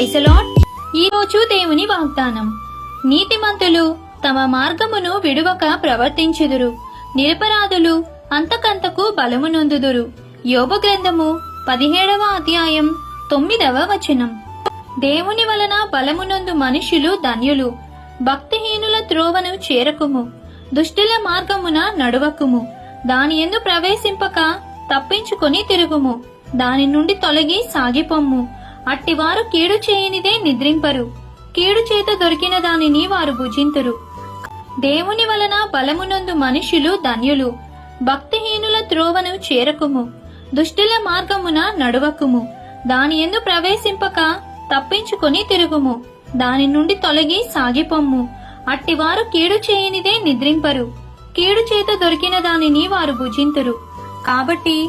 ప్రైసలాట్ ఈ రోజు దేవుని వాగ్దానం. నీతిమంతులు తమ మార్గమును విడువక ప్రవర్తించుదురు. నిరపరాధులు అంతకంతకు బలము నొందుదురు. యోగ గ్రంథము పదిహేడవ అధ్యాయం తొమ్మిదవ వచనం. దేవుని వలన బలమునందు మనుషులు ధన్యులు. భక్తిహీనుల త్రోవను చేరకుము. దుష్టుల మార్గమున నడువకుము. దాని ఎందు ప్రవేశింపక తప్పించుకొని తిరుగుము. దాని నుండి తొలగి సాగిపొమ్ము. అట్టివారు కీడు చేయనిదే నిద్రింపరు. కీడు చేత దొరికిన దానిని వారు భుజింతురు. దేవుని వలన బలమునందు మనుషులు ధన్యులు. భక్తిహీనుల త్రోవను చేరకుము. దుష్టుల మార్గమున నడువకుము. దాని ఎందు ప్రవేశింపక తప్పించుకొని తిరుగుము. దాని నుండి తొలగి సాగిపొమ్ము. అట్టివారు కీడు చేయనిదే నిద్రింపరు. కీడు చేత దొరికిన దానిని వారు భుజింతురు. కాబట్టి